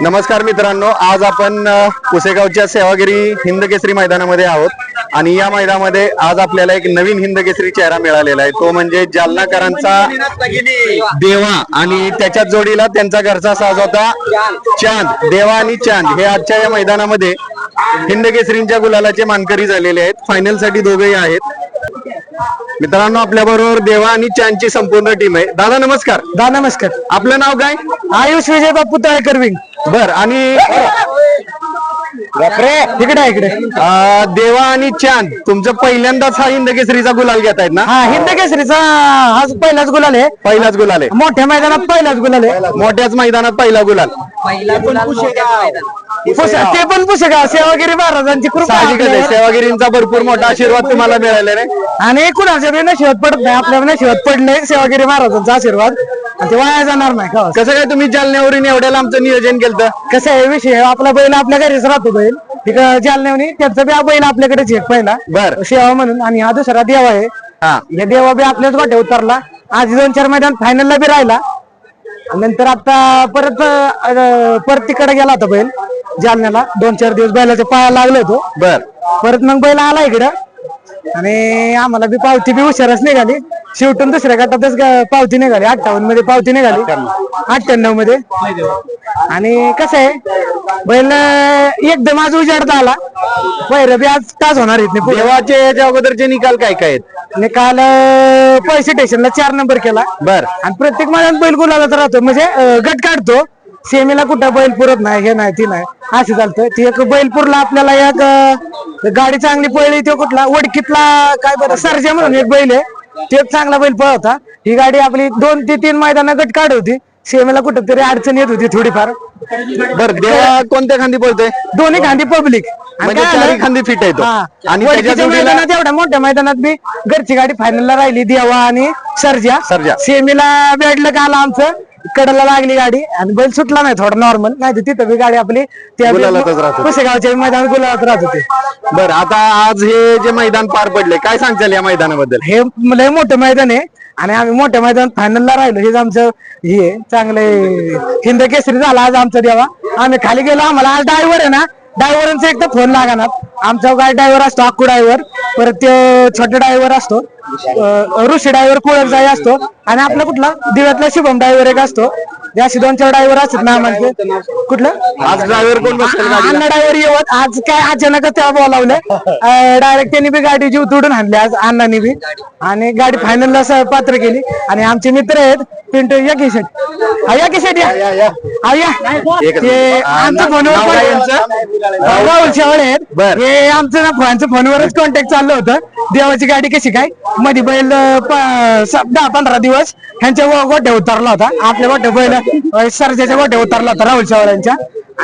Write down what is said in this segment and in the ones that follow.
नमस्कार मित्रांनो आज आपण पुसेगावच्या सेवागिरी हिंद केसरी मैदानामध्ये आहोत. आणि या मैदानामध्ये आज आपल्याला एक नवीन हिंद केसरी चेहरा मिळालेला आहे. तो म्हणजे जालनाकरांचा देवा. आणि त्याच्या जोडीला त्यांचा घरचा साज होता. चांद देवा आणि चांद हे आजच्या या मैदानामध्ये हिंद केसरींच्या गुलालाचे मानकरी झालेले आहेत. फायनलसाठी दोघेही आहेत. मित्रांनो आपल्या बरोबर देवा आणि चांदची संपूर्ण टीम आहे. दादा नमस्कार. दा नमस्कार. आपलं नाव काय? आयुष विजय बापू तळेकर विंग. बर आणि इकडे आहे, इकडे. अं, देवा आणि चांद तुमचं पहिल्यांदाच हा हिंद केसरीचा गुलाल घेत आहेत ना? हा हिंद केसरीचा हा पहिलाच गुलाल आहे. पहिलाच गुलाल आहे. मोठ्या मैदानात पहिलाच गुलाल आहे. मोठ्याच मैदानात पहिला गुलाल. पुसे- ते पण पुसेगाव सेवागिरी महाराजांची कृपा साहजिकच आहे. आपल्यावर. सेवागिरींचा भरपूर मोठा आशीर्वाद तुम्हाला मिळालेला आहे. आणि कुणाच्या बी नशिबात पडत नाही आपल्या नशिबात पडले सेवागिरी महाराजांचा आशीर्वाद. आणि ते वाया जाणार नाही का कसं काय तुम्ही जालन्यावरून एवढ्या लांबचं नियोजन केलं कसं आहे विषय आपला बैल आपल्या घरीच राहतो बैल. तिकडं जालन्यावनी त्यांचा बी हा बैल आपल्याकडेच एक पहिला. बर. सेवा म्हणून. आणि हा दुसरा देवा आहे. हा. या देवा बी आपल्याच वाटे उतरला. आज दोन चार मैदान फायनलला बी राहिला. आणि नंतर आता परत अं, परत तिकडे गेला होता बैल जालन्याला. दोन चार दिवस बैलाच्या पाया लागलो होतो. बर. परत मग बैल आला इकडं. आणि आम्हाला बी पावती बी हुशारच निघाली. शेवटून दुसऱ्या गटातच ग- पावती निघाली. अठ्ठावन्नमध्ये पावती निघाली. अठ्ठ्याण्णव. मध्ये. आणि कसं आहे? बैल अं, एकदम आज उजाडता आला. पहिलं बी आज तास होणार आहेत देवाचे याच्या अगोदरचे निकाल काय काय आहेत? निकाल अं, पैसे स्टेशनला चार नंबर केला. बर. आणि प्रत्येक मैदान बैल गुलालात राहतो. म्हणजे अं, गट काढतो. सेमीला कुठं बैल पुरत नाही हे नाही ती नाही. असं चालतं. ती एक बैल पुरला आपल्याला एक अं, गाडी चांगली पळली तो कुठला? वडकीतला काय बरं? सरजा म्हणून एक बैल आहे. तो एक चांगला बैल पळ होता ही गाडी आपली दोन ते तीन मैदान गट काढ होती. सेमीला कुठं तरी अडचण येत होती थोडीफार. बर देवा कोणत्या खांदी बोलतोय दोन्ही खांदी पब्लिक. म्हणजे चारही खांदी fit आहे तो. आणि आणि त्याच्या जोडीला- मैदानात एवढ्या मोठ्या मैदानात बी घरची गाडी फायनलला राहिली देवा आणि सर्जा. सर्जा. सेमीला बेडलं का आला आमचं. कडला लागली गाडी आणि बैल सुटला नाही थोडा नॉर्मल नाही तर तिथं बी गाडी आपली त्या गुलालातच राहत होती. पुसेगावच्या मैदानात गुलाबात राहत होते. बर आता आज हे जे मैदान पार पडले काय सांगताल या मैदानाबद्दल? हे लय मोठं मैदान आहे आणि आम्ही मोठ्या मैदानात फायनलला राहिलो. हेच आमचं हे. चांगले हिंद केसरी झाला आज आमचा देवा. आम्ही खाली गेलो आम्हाला आज ड्रायव्हर आहे ना. ड्रायव्हरांचा एकदा फोन लागणार आमचा काय ड्रायव्हर असतो अक्कू ड्रायव्हर परत ते छोटा ड्रायव्हर असतो. ऋषी ड्रायव्हर कुळकजाई असतो. आणि आपला कुठला? दिव्यातला शुभम ड्रायव्हर एक असतो. हे असे दोन चार ड्रायव्हर असतात ना आम्हाला कुठलं? आज ड्रायव्हर कोण अण्णा ड्रायव्हर येवत आज काय अचानक तेव्हा बोलावलं. डायरेक्ट त्यांनी बी गाडी जीव तोडून आणली आज अण्णांनी बी. आणि गाडी फायनलला स- पात्र केली. आणि आमचे मित्र आहेत. पिंटू या की शेट? हा, या की शेट या. हा, या. आ, आमचं नाव फोनवर? राहुल शेवळे आहेत. हे आमचं ना फोनचं फोनवरच कॉन्टॅक्ट चाललं होतं. देवाची गाडी कशी काय? मध्ये बैल दहा पंधरा दिवस ह्यांच्या गोठ्या उतरला होता. आपल्या गोट्या बैल सरजेच्या सरच्याच्या उतरला होता राहुल शेवळ्यांच्या.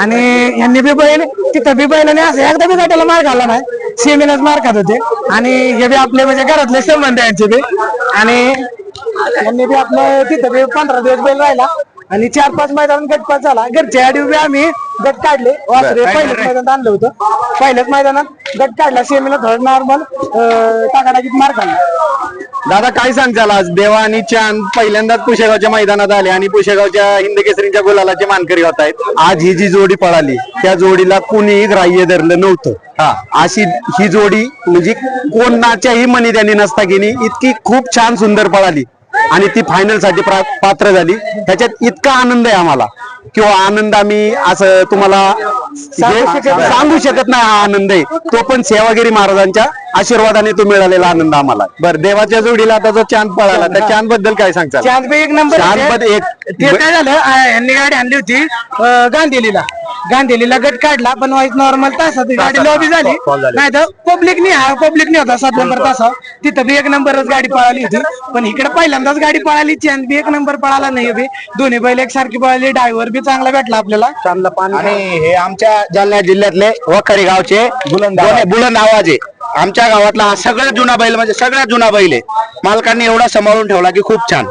आणि यांनी बी बैल तिथं बी बैलाने असं एकदा बी गाठ्याला मार घाला नाही. सेमीलाच मार खात होते. आणि हे बी आपले म्हणजे घरातले संबंध यांचे बी. आणि यांनी बी आपलं तिथं बी पंधरा दिवस बैल राहिला. आणि चार पाच मैदान गटपास झाला. घरच्या आधी बी आम्ही गट काढले. वासरे पहिल्याच मैदानात आणलं होतं. पहिल्याच मैदानात गट काढला. सेमीला थोडं नॉर्मल टाकाटाकीत मार खाल्ला दादा काय सांगताल आज? देवा आणि चांद पहिल्यांदाच पुशेगावच्या मैदानात आले आणि पुशेगावच्या हिंद केसरीच्या गुलालाचे मानकरी होत आहेत. आज ही जी जोडी पळाली त्या जोडीला कुणीही ग्राह्य धरलं नव्हतं. हा. अशी ही जोडी म्हणजे कोणाच्याही मनी त्यांनी नसता गेली इतकी खूप छान सुंदर पळाली. आणि ती फायनलसाठी प्रा- पात्र झाली. त्याच्यात इतका आनंद आहे आम्हाला. किंवा आनंद आम्ही असं तुम्हाला सांगू शकत नाही. हा आनंद आहे. तो पण सेवागिरी महाराजांच्या आशीर्वादाने तो मिळालेला आनंद आम्हाला. बर देवाच्या जोडीला आता जो चांद पळाला त्या चांदबद्दल काय सांगताल? चांद एक नंबर चांद एक ते काय झालं यांनी गाडी आणली होती गांधीलीला. गांधीलीला गट काढला पण वाईट नॉर्मल तासात. ही गाडी लॉबी झाली. नाही तर पब्लिक नाही हा पब्लिक नाही होता सात नंबर तासा तिथं बी एक नंबरच गाडी पळाली होती. पण इकडे पहिल्यांदाच गाडी पळाली चांद बी एक नंबर पळाला नाही बी. दोन्ही बैल एकसारखी पळाली ड्रायव्हर बी चांगला भेटला आपल्याला. चांगला आणि हे आमच्या जालना जिल्ह्यातले वखारी गावचे बुलंद बुलंद आवाज. आहे आमच्या गावातला हा सगळ्यात जुना बैल म्हणजे सगळ्यात जुना बैल आहे. मालकांनी एवढा सांभाळून ठेवला की खूप छान.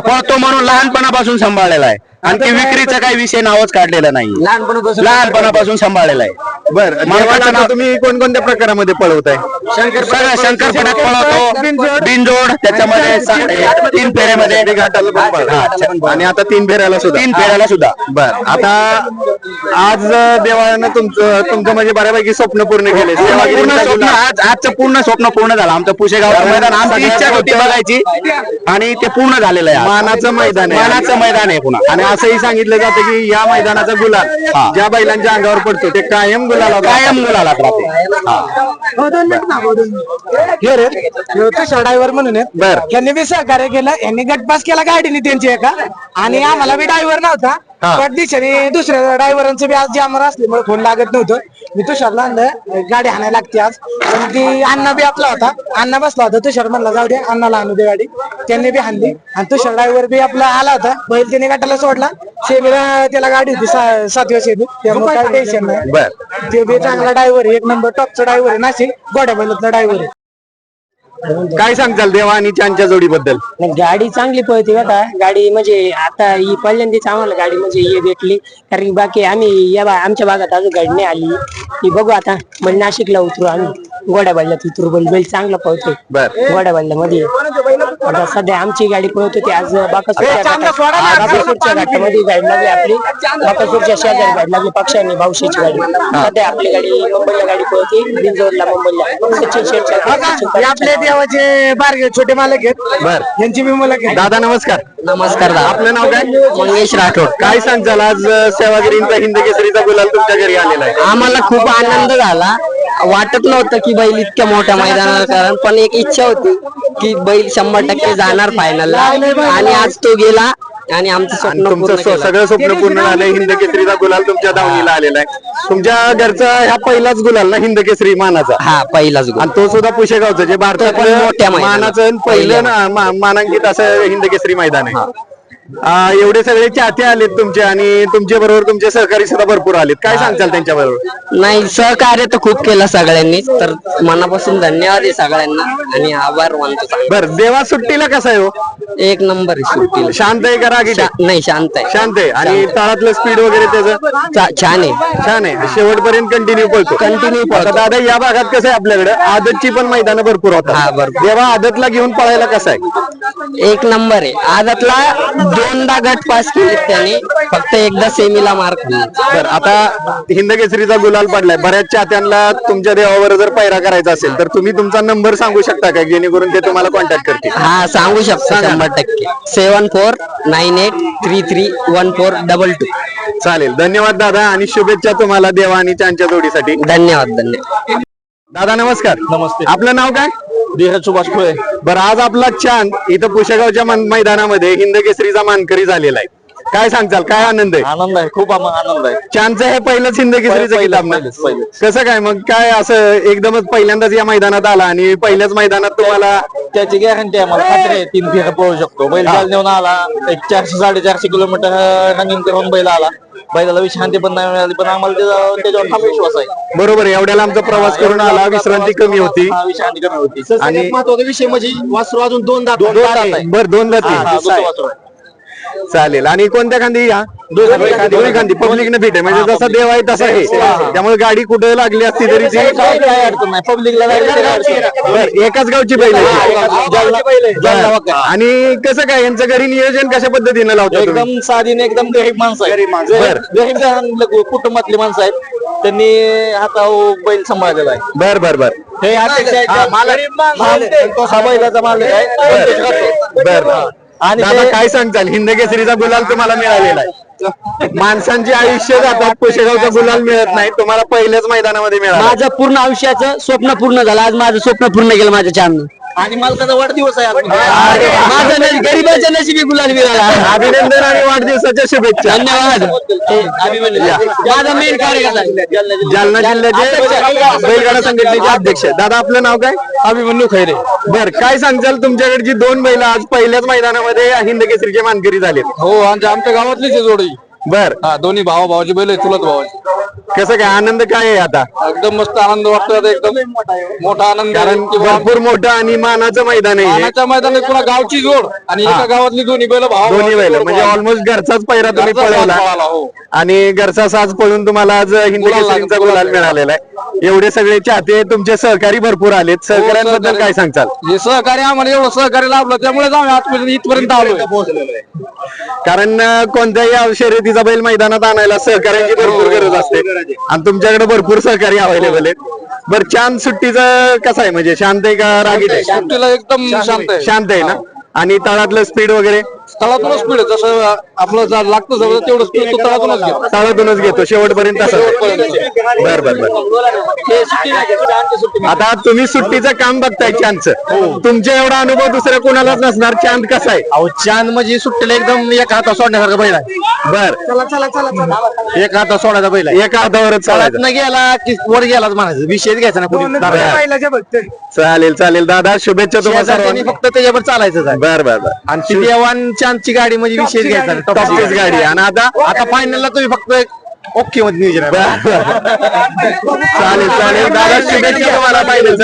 पळतो म्हणून लहानपणापासून सांभाळलेला आहे. आणि ती विक्रीचा काही विषय नावच काढलेला नाही. लहानपणापासून लहानपणापासून सांभाळलेला आहे. बर देवाला नाव- तुम्ही कोणकोणत्या प्रकारामध्ये पळवताय? सगळं शंकरपटात पळवतो. बिनजोड. त्याच्यामध्ये सा- तीन फेऱ्यामध्ये घाटाला पण पळवता. अच्छा. आणि आता तीन फेऱ्याला सुद्धा. तीन फेऱ्याला सुद्धा. बर आता आज देवानं तुमचं तुमचं म्हणजे बऱ्यापैकी स्वप्न पूर्ण केले. पूर्ण स्वप्न आज आजचं पूर्ण स्वप्न पूर्ण झालं. आमचं पुशेगावचं मैदान आमची इच्छा होती बघायची. आणि ते पूर्ण झालेलं आहे आज. मानाचं मैदान आहे. मानाचं मैदान आहे पुन्हा. आणि असंही सांगितलं जातं की या मैदानाचा गुलाल हा. ज्या बैलांच्या अंगावर पडतो ते कायम कायम मुलाला राहते हा. तुषार ड्रायव्हर म्हणून आहेत. बर. यांनी बी सहकार्य केलं यांनी गटपास केला गाडीने त्यांची एका आणि आम्हाला बी ड्रायव्हर नव्हता हा. पण दिवसाने दुसऱ्या ड्रायव्हरांचं बी आज जामर असल्यामुळे फोन लागत नव्हतं मी तुषारला आणलं. गाडी हाणायला लागते आज. पण ती अण्णा बी आपला होता. अण्णा बसला होता. तुषार म्हणला जाऊ दे अण्णाला आणू दे गाडी. त्यांनी बी हाणली. आणि तुषार ड्रायव्हर बी आपला आला होता. बैल त्याने गटाला सोडला. सेमीला त्याला गाडी होती सा- सातव्या सेमी त्यामुळे काय टेन्शन नाही. बर. ते बी चांगला ड्रायव्हर आहे. एक नंबर टॉपचा ड्रायव्हर आहे. नाशिक. गोड्या बैलातला ड्रायव्हर आहे. काय सांगताल देवा आणि चांदच्या जोडीबद्दल? नाही, गाडी चांगली पळते बघा. गाडी म्हणजे आता ही पहिल्यांदाच आम्हाला गाडी म्हणजे हे भेटली. कारण की बाकी आम्ही या बा आमच्या भागात अजून गाडी नाही आली. ही बघू आता. म्हणजे नाशिकला उतरू आम्ही. गोड्या बाजल्यात उतरू बैल बैल चांगला पळतोय. बर. गोड्या मध्ये. आता सध्या आमची गाडी पळत होती. आज बाकासूरच्या हा, घाटामध्ये गाडी लागली आपली. बाकासूरच्या शेजारी गाडी लागली पक्षांनी भाऊशीची गाडी. सध्या आपली गाडी मुंबईला गाडी पळते बिंजोरला मुंबईला. सचिन शेठच्या हे आपले देवाचे बारगे छोटे मालक आहेत. बर. यांची बी मुलं दादा नमस्कार. नमस्कार आपलं नाव काय? मंगेश राठोड. काय सांगताल आज सेवागिरींचा हिंद केसरीचा गुलाल तुमच्या घरी आलेला आहे. आम्हाला खूप आनंद झाला. वाटत नव्हतं की बैल इतक्या मोठ्या मैदानावर कारण पण एक इच्छा होती की बैल शंभर टक्के जाणार फायनलला आणि आज तो गेला आणि आमचं आणि स्वप्न तुमचं पूर्ण स्व- केलं. सगळं स्वप्न पूर्ण झालंय. हिंद केसरीचा गुलाल तुमच्या दावणीला आलेला आहे. तुमच्या घरचा ह्या पहिलाच गुलाल ना हिंद केसरी मानाचा? हा पहिलाच गोल आणि तो सुद्धा पुशेगावचा जे तो पण भारतातलं मोठ्या मैदानात. मानाचं आणि पहिलं ना- मा- मानांकित असं हिंद केसरी मैदान आहे. एवढे सगळे चाहते आलेत तुमचे आणि तुमच्या बरोबर तुमचे सहकारी सुद्धा भरपूर आलेत. काय सांगताल त्यांच्या बरोबर? नाही सहकार्य तर खूप केलं सगळ्यांनीच तर मनापासून धन्यवाद आहे सगळ्यांना आणि आभार मानतो. बर देवा सुट्टीला कसा आहे हो? एक नंबर आहे सुट्टीला. शांत आहे का? शा- नाही शांत आहे. शांत आहे. आणि तळातलं स्पीड वगैरे त्याचं? छान आहे. छान आहे. शेवटपर्यंत कंटिन्यू पळतो. Continue पळतो. दादा या भागात कसं आहे आपल्याकडे? आदतची पण मैदानं भरपूर हा, होतात. तेव्हा आदतला घेऊन पळायला कसं आहे? एक नंबर आहे. आदतला दोनदा गट पास केले त्याने. फक्त एकदा सेमीला मार्क बर आता हिंद केसरीचा गुलाल पडलाय. बऱ्याच चाहत्यांना तुमच्या देवावर जर पैरा करायचा असेल तर तुम्ही तुमचा नंबर सांगू शकता का? जेणेकरून ते तुम्हाला कॉन्टॅक्ट करतील. हा सांगू शकतो. शंभर टक्के. Seven four nine eight three three one four double two. चालेल. धन्यवाद दादा आणि शुभेच्छा तुम्हाला देवा आणि चांच्या जोडीसाठी. धन्यवाद धन्यवाद. दादा नमस्कार. नमस्ते. आपलं नाव काय? धीरज सुभाष खुळे बरं आज आपला चांद इथं पुशेगावच्या मन- मैदानामध्ये हिंद केसरीचा मानकरी झालेला आहे. काय सांगचाल काय आनंद आहे? आनंद आहे खूप आम- आनंद आहे. चांदचं हे पहिलंच हिंद केसरीचं पहिलं- किताब ना? पहिलंच- पहिलंच. कसं काय मग? काय असं एकदमच पहिल्यांदाच या मैदानात आला आणि पहिल्याच मैदानात तुम्हाला त्याची गॅरंटी आहे मला खात्री आहे तीन फेऱ्या पळू शकतो. बैल काल नेऊन आला एक चारशे साडेचारशे किलोमीटर रनिंग करून बैल आला. बैलाला विश्रांती पण नाही मिळाली पण आम्हाला त्याचा- त्याच्यावर ठाम विश्वास आहे. बरोबर आहे, एवढ्याला आमचा प्रवास करून आला विश्रांती कमी होती. हा, विश्रांती कमी होती. आणि महत्त्वाचा विषय म्हणजे वासरू अजून दोन दात दोन दात आहे. बर दोन हा, जाती वासरू आहे. चालेल. आणि कोणत्या खांदी या? दोन्ही खांदी. दोन्ही खांदी पब्लिक न फिट आहे. म्हणजे हा, जसा. देव आहे तसा आहे. त्यामुळे गाडी कुठे लागली असती तरी ती पब्लिकला एकाच गावची. वगैरे. आणि कसं काय? यांचं घरी नियोजन कशा पद्धतीने लावतो? एकदम साधीने एकदम गरीब माणसं आहेत. बरं. गरीब कुटुंबातली माणसं आहेत. त्यांनी आता बैल सांभाळलेला आहे. बर बर बर. हे हा बैलाचा मालक आहे. बर. आणि काय सांगताल? हिंद केसरीचा गुलाल तुम्हाला मिळालेला आहे. माणसांचे आयुष्य जातात पुशेगावचा गुलाल मिळत नाही तुम्हाला पहिल्याच मैदानामध्ये मिळाला. माझं पूर्ण आयुष्याचं स्वप्न पूर्ण झालं. आज माझं स्वप्न पूर्ण केलं माझ्या छान आणि मालकाचा वाढदिवस आहे आज. माझं गरीबाच्या नशिबी गुलाल मिळाला अभिनंदन आणि वाढदिवसाच्या शुभेच्छा. धन्यवाद. माझा मेन कार्यकर्ता. जालना जिल्ह्याचे बैलगाडा संघटनेचे अध्यक्ष. दादा आपलं नाव काय? अभिमन्यू खैरे. बर काय सांगताल तुमच्याकडची दोन बैल आज पहिल्याच मैदानामध्ये हिंद केसरीचे मानकरी झालेत? हो आमच्या आमच्या गावातलीच जोडी. बर. हा दोन्ही भावा भावाची बैल आहे चुलत भावाची. कसं काय आनंद काय आहे आता? एकदम मस्त आनंद वाटतो आता एकदम. मोठा आनंद आहे कारण किंवा भरपूर मोठं आणि मानाचं मैदान आहे हे. पाण्याच्या मैदानात पुन्हा गावची जोड आणि एका गावातली दोन्ही बैल भाव दोन्ही बैल. म्हणजे ऑलमोस्ट घरचाच पैरा तुम्ही साज पळवला. पळाला, हो. आणि घरचा साज पळून तुम्हाला आज हिंद गुलाल केसरींचा लागला, गुलाल मिळालेला आहे. एवढे सगळे चाहते तुमचे सहकारी भरपूर आलेत. सहकाऱ्यांबद्दल सहकारी- काय सांगचाल हे सहकार्य आम्हाला एवढं सहकार्य लाभलं त्यामुळेच आम्ही आजपर्यंत इथपर्यंत आलोय. कारण अं, कोणत्याही शर्यतीचा बैल मैदानात आणायला सहकार्याची भरपूर गरज असते. आणि तुमच्याकडे भरपूर सहकारी अवेलेबल आहेत. बरं चांद सुट्टीचं कसं आहे? म्हणजे शांत आहे का रागीट आहे? सुट्टीला एकदम शांत आहे. शांत आहे. ना? आणि तळातलं स्पीड वगैरे? तळातूनच स्पीड जसं आपलं जा- लागतं सगळं तेवढं स्पीड तो तळातूनच घेतो. तळातूनच घेतो. शेवटपर्यंत असं बर बर बर. आता तुम्ही सुट्टीचं काम बघताय चांदचं तुमच्या एवढा अनुभव दुसऱ्या कोणालाच नसणार. चांद कसा आहे? अहो चांद म्हणजे सुट्टीला एकदम एक हाता सोडण्यासारखा बैल आहे. बर. चला चला चला चला. एक हाता सोडायचा बैल आहे. एका हातावरच तळात चालायचं. न गेला की वर गेलाच म्हणायचं. विषयच घ्यायचा ना बैलाच्या बघते चालेल चालेल. दादा शुभेच्छा तुम्हाला सर्वांना. फक्त त्याच्यावर चालायचं बर बर बर. आणि ती देवान चांदची गाडी म्हणजे विशेष घ्यायचा. टॉपचीच गाडी. आणि आता आता फायनलला तुम्ही फक्त ओके मध्ये नियोजन आहे. चालेल चालेल. दादा शुभेच्छा तुम्हाला फायनल